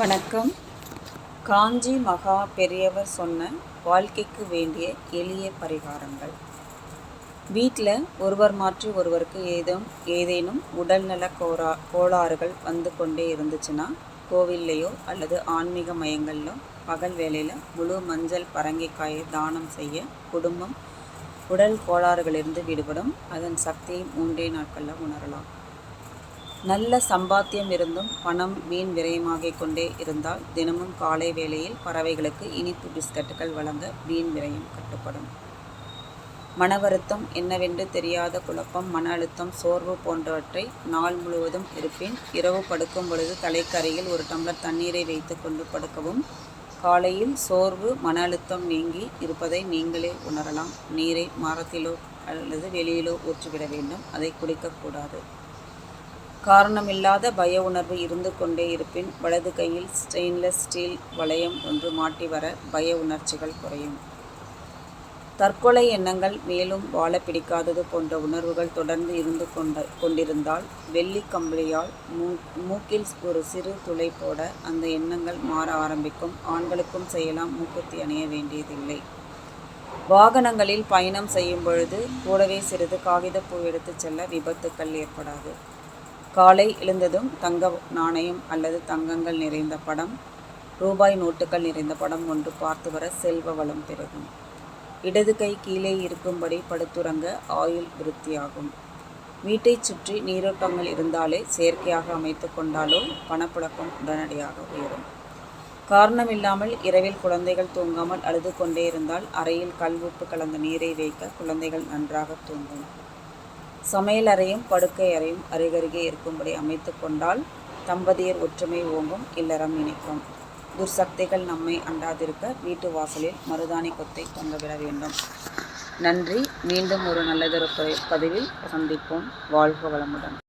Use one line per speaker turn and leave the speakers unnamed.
வணக்கம். காஞ்சி மகா பெரியவர் சொன்ன வாழ்க்கைக்கு வேண்டிய எளிய பரிகாரங்கள். வீட்டில் ஒருவர் மாற்றி ஒருவருக்கு ஏதும் ஏதேனும் உடல்நல கோரா கோளாறுகள் வந்து கொண்டே இருந்துச்சுன்னா கோவில்லையோ அல்லது ஆன்மீக மையங்களிலோ பகல் வேளையில் முழு மஞ்சள் பரங்கிக்காயை தானம் செய்ய குடும்பம் உடல் கோளாறுகளிலிருந்து விடுபடும். அதன் சக்தியை மூன்றே நாட்களில் உணரலாம். நல்ல சம்பாத்தியம் இருந்தும் பணம் வீண் விரயமாகிக் கொண்டே இருந்தால் தினமும் காலை வேளையில் பறவைகளுக்கு இனிப்பு பிஸ்கட்டுகள் வழங்க வீண் விரயம் கட்டுப்படும். மன வருத்தம் என்னவென்று தெரியாத குழப்பம் மன அழுத்தம் சோர்வு போன்றவற்றை நாள் முழுவதும் இருப்பின் இரவு படுக்கும் பொழுது தலைக்கரையில் ஒரு டம்ளர் தண்ணீரை வைத்து கொண்டு படுக்கவும் காலையில் சோர்வு மன அழுத்தம் நீங்கி இருப்பதை நீங்களே உணரலாம். நீரை மரத்திலோ அல்லது வெளியிலோ ஊற்றிவிட வேண்டும். அதை குடிக்கக்கூடாது காரணமில்லாத பய உணர்வு இருந்து கொண்டே இருப்பின் வலது கையில் ஸ்டெயின்லெஸ் ஸ்டீல் வளையம் ஒன்று மாட்டி வர பய உணர்ச்சிகள் குறையும். தற்கொலை எண்ணங்கள் மேலும் வாழ பிடிக்காதது போன்ற உணர்வுகள் தொடர்ந்து இருந்து கொண்ட கொண்டிருந்தால் வெள்ளி கம்பளியால் மூ மூக்கில் ஒரு சிறு துளை போட அந்த எண்ணங்கள் மாற ஆரம்பிக்கும். ஆண்களுக்கும் செய்யலாம் மூக்குத்தி அணிய வேண்டியதில்லை. வாகனங்களில் பயணம் செய்யும் பொழுது கூடவே சிறிது காகிதப்பூ எடுத்துச் செல்ல விபத்துக்கள் ஏற்படாது. காலை எழுந்ததும் தங்க நாணயம் அல்லது தங்கங்கள் நிறைந்த படம் ரூபாய் நோட்டுகள் நிறைந்த படம் ஒன்று பார்த்து வர செல்வ வளம் பெருகும். இடது கை கீழே இருக்கும்படி படுத்துறங்க ஆயுள் விருத்தியாகும். வீட்டை சுற்றி நீரோட்டங்கள் இருந்தாலே செயற்கையாக அமைத்து கொண்டாலோ பணப்புழக்கம் உடனடியாக உயரும். காரணமில்லாமல் இரவில் குழந்தைகள் தூங்காமல் அழுது கொண்டே இருந்தால் அறையில் கல்வுப்பு கலந்த நீரை வைக்க குழந்தைகள் நன்றாக தூங்கும். சமையல் அறையும் படுக்கை அறையும் அருகருகே இருக்கும்படி அமைத்து கொண்டால் தம்பதியர் ஒற்றுமை ஓங்கும் இல்லறம் இணைக்கும். துர்சக்திகள் நம்மை அண்டாதிருக்க வீட்டு வாசலில் மருதாணி கொத்தை தொங்கவிட வேண்டும். நன்றி. மீண்டும் ஒரு நல்லதொரு பதிவில் சந்திப்போம். வாழ்க வளமுடன்.